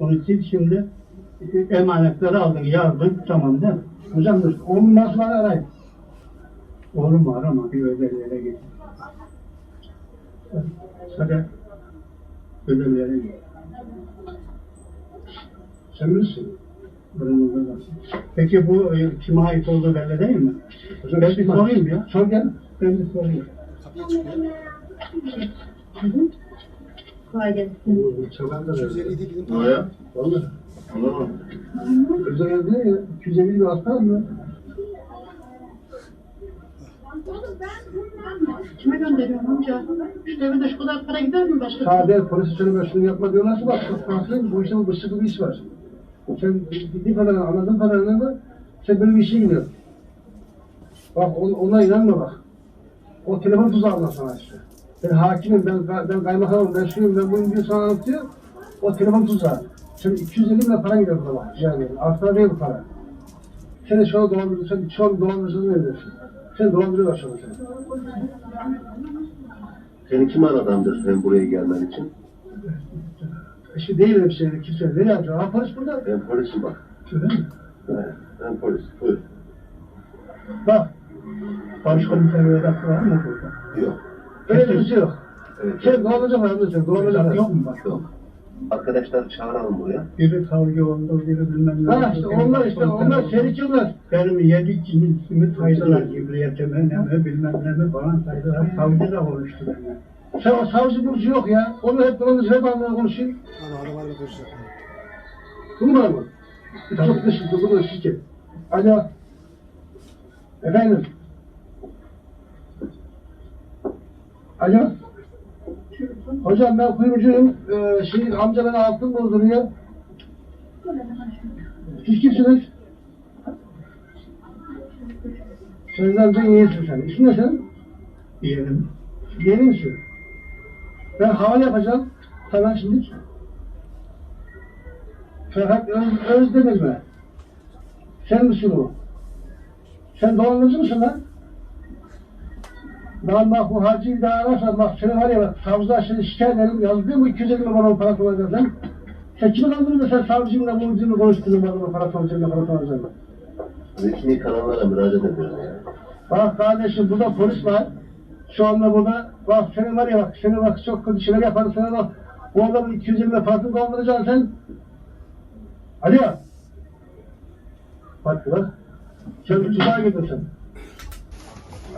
Onun için şimdi emanetleri aldık, yazdık, tamam değil mi? Hocam dur, oğlum nasıl arayın? Oğlum var ama bir özel yere git. Sana özel yere git. Sen misin? Peki bu e, kime ait olduğu belli değil mi? Hocam, ben bir sorayım ya. Sor gel. Ben bir sorayım. Kapıya çıkıyor. Kolay gelsin. Çaban da 250 değil bizim Oraya. Vallahi. Mı? Özel geldi ya. 250 bir hasta mı? Kime gönderiyorsun amca? Şu devirde şu kadar para gider mi başka? Sade polise söyleme şunu yapma diyorlarsa bak kalsın bu işin bıçaklı bir iş var. Sen bildiğin kadarıyla anladığın kadarıyla da sen böyle bir işe gidiyorsun. Bak on, ona inanma bak. O telefon tuzağı anlat sana işte. Ben hakimim, ben, ben kaymakamım, ben şuyum, ben buyum diyor sana anlatıyor. O telefon tuzağı. Sen 250 lira para gidiyor bak. Yani asla değil bu para. Seni şu an dolandırıyorsun, sen şu an dolandırıcılığını ediyorsun. Sen dolandırıyorlar şu an seni. Seni kim aradı amca sen buraya gelmen için? İşte değil şey. Kimse ne yapacak? Ha polis burada. Ben polisim bak. Öyle mi? Evet, ben polis. Buyur. Bak. Başkomiser Vedat var mı burada? Yok. Öyle bir şey yok. Evet. Mı? Dolandıracak. Vedat Dolandıracak yok mı? mu başka? Yok. Arkadaşlar çağıralım buraya. Biri savcı oldu, biri bilmem ne. Ha işte onlar işte onlar oldu. çelikçiler. Benim yedi cinsimi saydılar cibriyetime ne mi bilmem ne mi falan saydılar. Savcı da konuştu benimle. Sen savcı burcu yok ya. Onu hep dolandırıcı hep anlamaya konuşuyor. Abi arabayla konuşacak. Bunu var mı? Çok dışında bu da şirket. Alo. Efendim. Alo. Hocam ben kuyumcuyum. Ee, şey, amca bana altın bozduruyor. Siz kimsiniz? Senden de iyisin sen. İsmin ne sen? Diyelim. Yeni misin? Ben havale yapacağım. Sana şimdi. Ferhat Öz, Özdemir mi? Sen misin o? Sen dolandırıcı mısın lan? Bak bu hacıyı daha ararsan bak seni var ya bak savcılar seni şikayet ederim yazdı mı 250 milyon bana para soracağım sen. Kimi kandırdın da sen savcımla muvcumla konuşturdun bana para soracağım para soracağım. Resmi kanallara müracaat ediyorum ya. Bak kardeşim burada polis var. Şu anda burada bak senin var ya bak seni bak çok kötü şeyler yaparım sana bak. Bu adamın 220 ile farklı dolandıracaksın sen. Alo. Bak bak. Sen bir tuzağa gidiyorsun.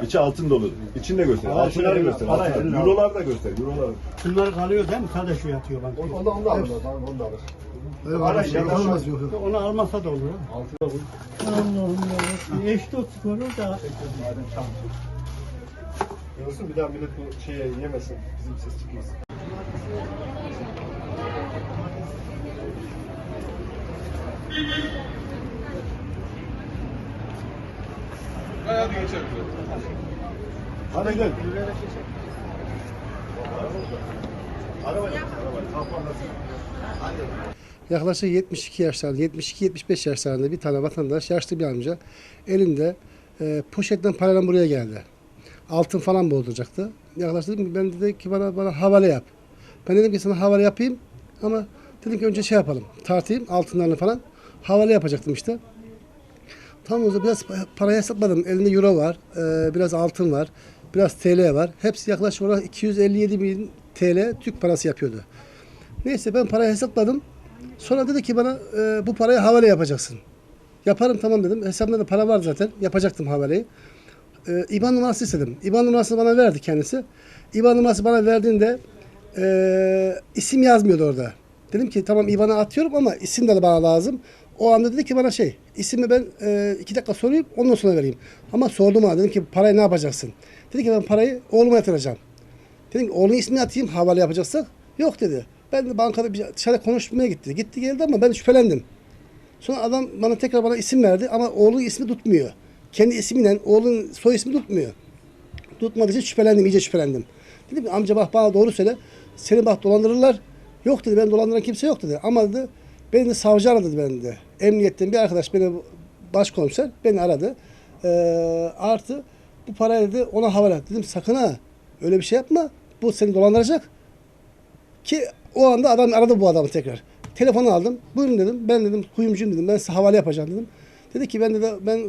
İçi altın dolu. İçini de göster. Para Altınları şöyle, göster. para Altınları. Eurolar da göster. Eurolar. Şunlar kalıyor değil mi? Sadece şu yatıyor bak. Onu da, onu da alır. Tamam, onu da alır. Var. şey, Almaz yok yok. Onu almasa da olur. Allah'ım ya. Eş dost koru da. Diyorsun bir daha millet bu şeye yemesin. Bizim ses çıkmasın. Hadi gel. Yaklaşık 72 yaşlarında, 72-75 yaşlarında bir tane vatandaş, yaşlı bir amca elinde e, poşetten parayla buraya geldi. Altın falan bozduracaktı. Yaklaşık dedim ben dedi ki bana, bana havale yap. Ben dedim ki sana havale yapayım ama dedim ki önce şey yapalım, tartayım altınlarını falan. Havale yapacaktım işte. Tamam o biraz parayı hesapladım. Elinde euro var, e, biraz altın var, biraz TL var. Hepsi yaklaşık olarak 257 bin TL Türk parası yapıyordu. Neyse ben parayı hesapladım. Sonra dedi ki bana e, bu parayı havale yapacaksın. Yaparım tamam dedim. Hesabımda da para var zaten. Yapacaktım havaleyi. E, İban numarası istedim. İban numarasını bana verdi kendisi. İban numarası bana verdiğinde e, isim yazmıyordu orada. Dedim ki tamam İban'ı atıyorum ama isim de bana lazım. O anda dedi ki bana şey, ismi ben e, iki dakika sorayım ondan sonra vereyim. Ama sordum ona dedim ki parayı ne yapacaksın? Dedi ki ben parayı oğluma yatıracağım. Dedim ki oğlunun ismini atayım havale yapacaksak. Yok dedi. Ben de bankada bir dışarı konuşmaya gitti. Gitti geldi ama ben şüphelendim. Sonra adam bana tekrar bana isim verdi ama oğlun ismi tutmuyor. Kendi ismiyle oğlun soy ismi tutmuyor. Tutmadığı için şüphelendim, iyice şüphelendim. Dedim ki amca bak bana doğru söyle. Seni bak dolandırırlar. Yok dedi ben dolandıran kimse yok dedi. Ama dedi beni de savcı aradı beni de. Emniyetten bir arkadaş beni başkomiser beni aradı. Ee, artı bu parayı dedi ona havale et. Dedim sakın ha öyle bir şey yapma. Bu seni dolandıracak. Ki o anda adam aradı bu adamı tekrar. Telefonu aldım. Buyurun dedim. Ben dedim kuyumcuyum dedim. Ben size havale yapacağım dedim. Dedi ki ben de ben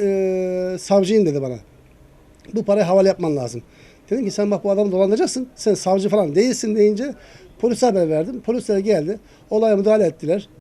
e, savcıyım dedi bana. Bu parayı havale yapman lazım. Dedim ki sen bak bu adamı dolandıracaksın. Sen savcı falan değilsin deyince polise haber verdim. Polisler geldi. Olaya müdahale ettiler.